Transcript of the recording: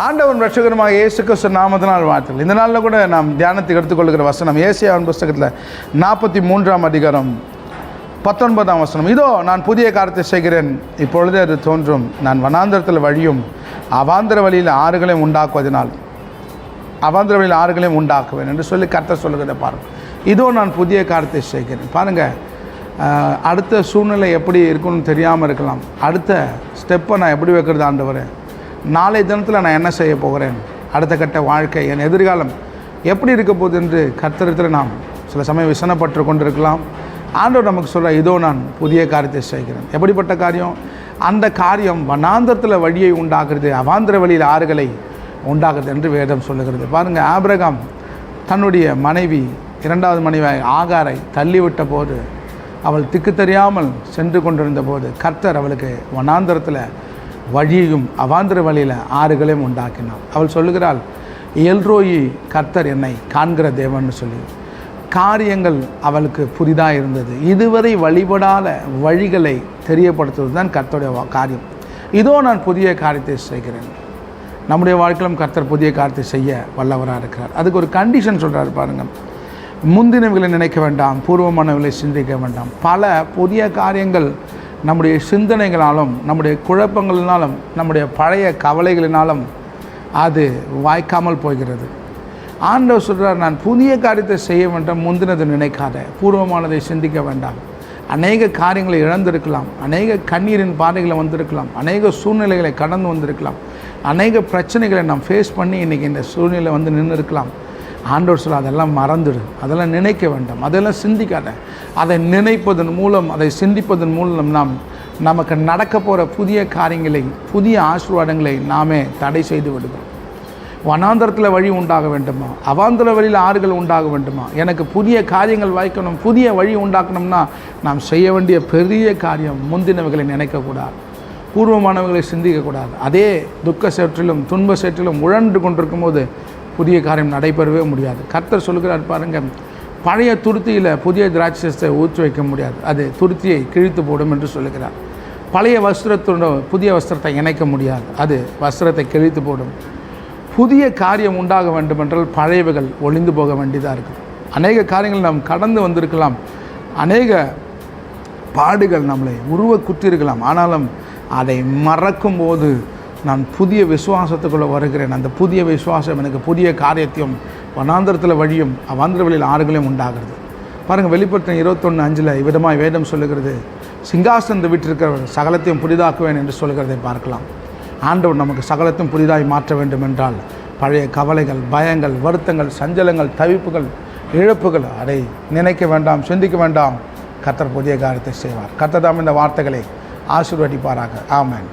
ஆண்டவன் ரட்சகரமாக இயேசு கிறிஸ்து நாமத்தினால் வாழ்த்துக்கள். இந்த நாளில் கூட நாம் தியானத்துக்கு எடுத்துக்கொள்கிற வசனம் ஏசியாவின் புஸ்தகத்தில் நாற்பத்தி மூன்றாம் அதிகாரம் பத்தொன்பதாம் வசனம். இதோ நான் புதிய காரத்தை செய்கிறேன். இப்பொழுதே அது தோன்றும். நான் வனாந்திரத்தில் வழியும் அவாந்திர வழியில் ஆறுகளையும் உண்டாக்குவதனால் அவாந்திர வழியில் ஆறுகளையும் உண்டாக்குவேன் என்று சொல்லி கர்த்தர் சொல்லுகிறத பாருங்கள் இதோ நான் புதிய காரத்தை செய்கிறேன். பாருங்கள் அடுத்த சூழ்நிலை எப்படி இருக்குன்னு தெரியாமல் இருக்கலாம். அடுத்த ஸ்டெப்பை நான் எப்படி வைக்கிறது வரேன் நாளை தினத்தில் நான் என்ன செய்ய போகிறேன்? அடுத்த கட்ட வாழ்க்கை என் எதிர்காலம் எப்படி இருக்க போகுது என்று கர்த்தரத்தில் நாம் சில சமயம் விசனப்பட்டு கொண்டிருக்கலாம். ஆண்டவர் நமக்கு சொல்ல இதோ நான் புதிய காரியத்தை செய்கிறேன். எப்படிப்பட்ட காரியம்? அந்த காரியம் வனாந்தரத்தில் வழியை உண்டாகிறது அவாந்திர வழியில் ஆறுகளை உண்டாகிறது என்று வேதம் சொல்லுகிறது. பாருங்கள் ஆபிரகாம் தன்னுடைய மனைவி இரண்டாவது மனைவி ஆகாரை தள்ளிவிட்ட போது அவள் திக்கு தெரியாமல் சென்று கொண்டிருந்த போது கர்த்தர் அவளுக்கு வனாந்தரத்தில் வழியையும் அவாந்திர வழியில் ஆறுகளையும் உண்டாக்கினான். அவள் சொல்லுகிறாள் எல்ரோயி கர்த்தர் என்னை காண்கிற தேவன்னு சொல்லி. காரியங்கள் அவளுக்கு புதிதாக இருந்தது. இதுவரை வழிபடாத வழிகளை தெரியப்படுத்துவது தான் கர்த்தருடைய காரியம். இதோ நான் புதிய காரியத்தை செய்கிறேன். நம்முடைய வாழ்க்கையிலும் கர்த்தர் புதிய காரியத்தை செய்ய வல்லவராக இருக்கிறார். அதுக்கு ஒரு கண்டிஷன் சொல்கிறார் பாருங்கள் முந்தினவைகளை நினைக்க வேண்டாம் பூர்வமானவர்களை சிந்திக்க வேண்டாம். பல புதிய காரியங்கள் நம்முடைய சிந்தனைகளாலும் நம்முடைய குழப்பங்களினாலும் நம்முடைய பழைய கவலைகளினாலும் அது வாய்க்காமல் போகிறது. ஆண்டவர் சொல்கிறார் நான் புதிய காரியத்தை செய்ய வேண்டாம் முந்தினது நினைக்காத. பூர்வமானதை சிந்திக்க வேண்டாம். அநேக காரியங்களை இழந்திருக்கலாம். அநேக கண்ணீரின் பாதைகளை வந்திருக்கலாம். அநேக சூழ்நிலைகளை கடந்து வந்திருக்கலாம். அநேக பிரச்சனைகளை நாம் ஃபேஸ் பண்ணி இன்றைக்கி இந்த சூழ்நிலை வந்து நின்று இருக்கலாம் ஆண்டோர் சொல்ல அதெல்லாம் மறந்துடு. அதெல்லாம் நினைக்க வேண்டாம். அதெல்லாம் சிந்திக்காத. அதை நினைப்பதன் மூலம் அதை சிந்திப்பதன் மூலம் நாம் நமக்கு நடக்க போகிற புதிய காரியங்களை புதிய ஆசீர்வாதங்களை நாமே தடை செய்து விடுகிறோம். வனாந்தரத்தில் வழி உண்டாக வேண்டுமா? அவாந்தர வழியில் ஆறுகள் உண்டாக வேண்டுமா? எனக்கு புதிய காரியங்கள் வாய்க்கணும். புதிய வழி உண்டாக்கணும்னா நாம் செய்ய வேண்டிய பெரிய காரியம் முந்தினவைகளை நினைக்கக்கூடாது. பூர்வமானவர்களை சிந்திக்கக்கூடாது. அதே துக்க சேற்றிலும் துன்ப சேற்றிலும் உழன்று கொண்டிருக்கும் போது புதிய காரியம் நடைபெறவே முடியாது. கர்த்தர் சொல்கிறார் பாருங்கள் பழைய துருத்தியில் புதிய திராட்சத்தை ஊற்றி வைக்க முடியாது. அது துருத்தியை கிழித்து போடும் என்று சொல்லுகிறார். பழைய வஸ்திரத்தோட புதிய வஸ்திரத்தை இணைக்க முடியாது. அது வஸ்திரத்தை கிழித்து போடும். புதிய காரியம் உண்டாக வேண்டுமென்றால் பழையவைகள் ஒளிந்து போக வேண்டியதாக இருக்குது அநேக காரியங்கள் நாம் கடந்து வந்திருக்கலாம். அநேக பாடுகள் நம்மளை உருவ குத்திருக்கலாம் ஆனாலும் அதை மறக்கும் போது நான் புதிய விசுவாசத்துக்குள்ளே வருகிறேன். அந்த புதிய விசுவாசம் எனக்கு புதிய காரியத்தையும் வனாந்திரத்தில் வழியும் அவாந்திர வழியில் ஆறுகளையும் உண்டாகிறது. பாருங்கள் வெளிப்படுத்தின இருபத்தொன்று அஞ்சில் இவ்விதமாக வேதம் சொல்லுகிறது. சிங்காசனத்தை விட்டிருக்கிறவர் சகலத்தையும் புதிதாக்குவேன் என்று சொல்கிறதை பார்க்கலாம். ஆண்டவர் நமக்கு சகலத்தையும் புதிதாய் மாற்ற வேண்டும் என்றால் பழைய கவலைகள் பயங்கள் வருத்தங்கள் சஞ்சலங்கள் தவிப்புகள் இழப்புகள் அதை நினைக்க வேண்டாம் சிந்திக்க வேண்டாம். கத்தர் புதிய காரியத்தை செய்வார். கர்த்தர் தாம் இந்த வார்த்தைகளை ஆசீர்வதிப்பாராக. ஆமேன்.